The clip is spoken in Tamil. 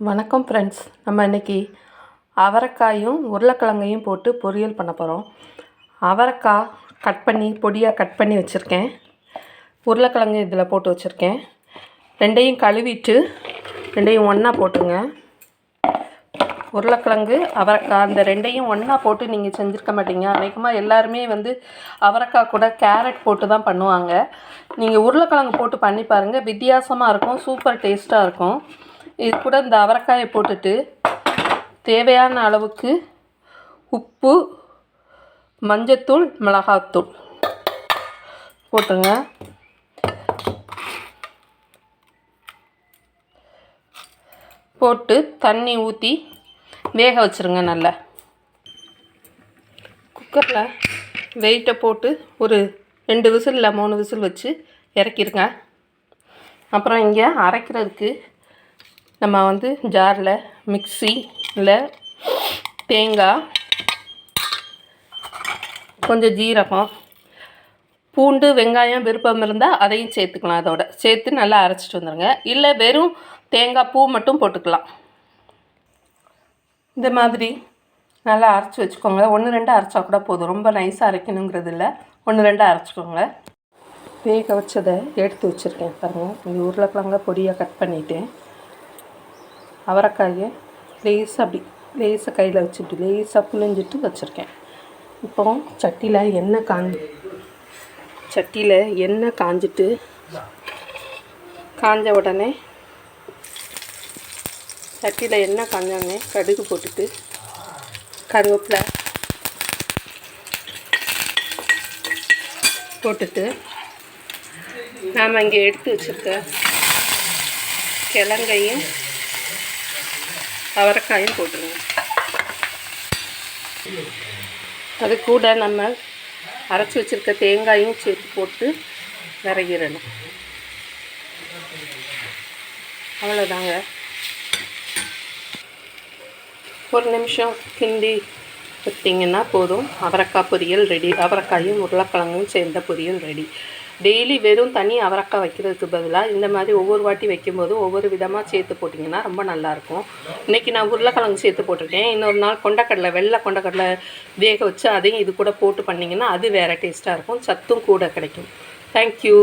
வணக்கம் ஃப்ரெண்ட்ஸ் நம்ம இன்றைக்கி அவரைக்காயும் உருளைக்கிழங்கையும் போட்டு பொரியல் பண்ண போகிறோம் அவரைக்காய் கட் பண்ணி பொடியாக கட் பண்ணி வச்சுருக்கேன். உருளைக்கிழங்கு இதில் போட்டு வச்சுருக்கேன். ரெண்டையும் கழுவிட்டு ரெண்டையும் ஒன்றா போட்டுங்க. உருளைக்கிழங்கு அவரைக்காய் அந்த ரெண்டையும் ஒன்றா போட்டு நீங்கள் செஞ்சுருக்க மாட்டீங்க. அநேகமாக எல்லாருமே வந்து அவரைக்காய் கூட கேரட் போட்டு தான் பண்ணுவாங்க. நீங்கள் உருளைக்கிழங்கு போட்டு பண்ணி பாருங்கள் வித்தியாசமாக இருக்கும் சூப்பர் டேஸ்ட்டாக இருக்கும். இது கூட இந்த அவரைக்காயை போட்டுட்டு தேவையான அளவுக்கு உப்பு மஞ்சத்தூள் மிளகாத்தூள் போட்டுங்க. போட்டு தண்ணி ஊற்றி வேக வச்சுருங்க நல்லா. குக்கரில் வெயிட்டை போட்டு ஒரு ரெண்டு விசில் இல்லை மூணு விசில் வச்சு இறக்கிருங்க. அப்புறம் இங்கே அரைக்கிறதுக்கு நம்ம வந்து ஜாரில் மிக்சியில் தேங்காய் கொஞ்சம் ஜீரகம் பூண்டு வெங்காயம் விருப்பம் இருந்தால் அதையும் சேர்த்துக்கலாம் அதோட. சேர்த்து நல்லா அரைச்சிட்டு வந்துடுங்க இல்லை வெறும் தேங்காய் பூ மட்டும் போட்டுக்கலாம். இந்த மாதிரி நல்லா அரைச்சி வச்சுக்கோங்க. ஒன்று ரெண்டு அரைச்சா கூட போதும். ரொம்ப நைஸாக அரைக்கணுங்கிறது இல்லை. ஒன்று ரெண்டு அரைச்சிக்கோங்க. வேக வச்சதை எடுத்து வச்சுருக்கேன் பாருங்கள் இது உருளைக்கிழங்க பொடியாக கட் பண்ணிவிட்டேன் அவரைக்காயை லேசாக அப்படி லேசாக கையில் வச்சுட்டு லேசாக புழிஞ்சிட்டு வச்சுருக்கேன். இப்போ சட்டியில் எண்ணெய் காஞ்சி சட்டியில் எண்ணெய் காஞ்சிட்டு காஞ்ச உடனே சட்டியில் எண்ணெய் காஞ்சோடனே கடுகு போட்டுட்டு கருவேப்பிலை போட்டுட்டு நாம் இங்கே எடுத்து வச்சுருக்க கிழங்கையும் அவரைக்காயும் போட்டுருங்க. அது கூட நம்ம அரைச்சி வச்சுருக்க தேங்காயும் சேர்த்து போட்டு நிறையிடணும் அவ்வளோதாங்க ஒரு நிமிஷம் கிண்டி விட்டிங்கன்னா போதும். அவரைக்காய் பொரியல் ரெடி. அவரைக்காயும் உருளைக்கிழங்கும் சேர்ந்த பொரியல் ரெடி. டெய்லி வெறும் தனி அவரக்காய் வைக்கிறதுக்கு பதிலாக இந்த மாதிரி ஒவ்வொரு வாட்டி வைக்கும்போது ஒவ்வொரு விதமாக சேர்த்து போட்டிங்கன்னா ரொம்ப நல்லாயிருக்கும். இன்றைக்கி நான் உருளைக்கிழங்கு சேர்த்து போட்டிருக்கேன். இன்னொரு நாள் கொண்டக்கடலை வெள்ளை கொண்டக்கடலை வேக வச்சு அதையும் இது கூட போட்டு பண்ணிங்கன்னா அது வேறு டேஸ்ட்டாக இருக்கும். சத்தும் கூட கிடைக்கும். தேங்க்யூ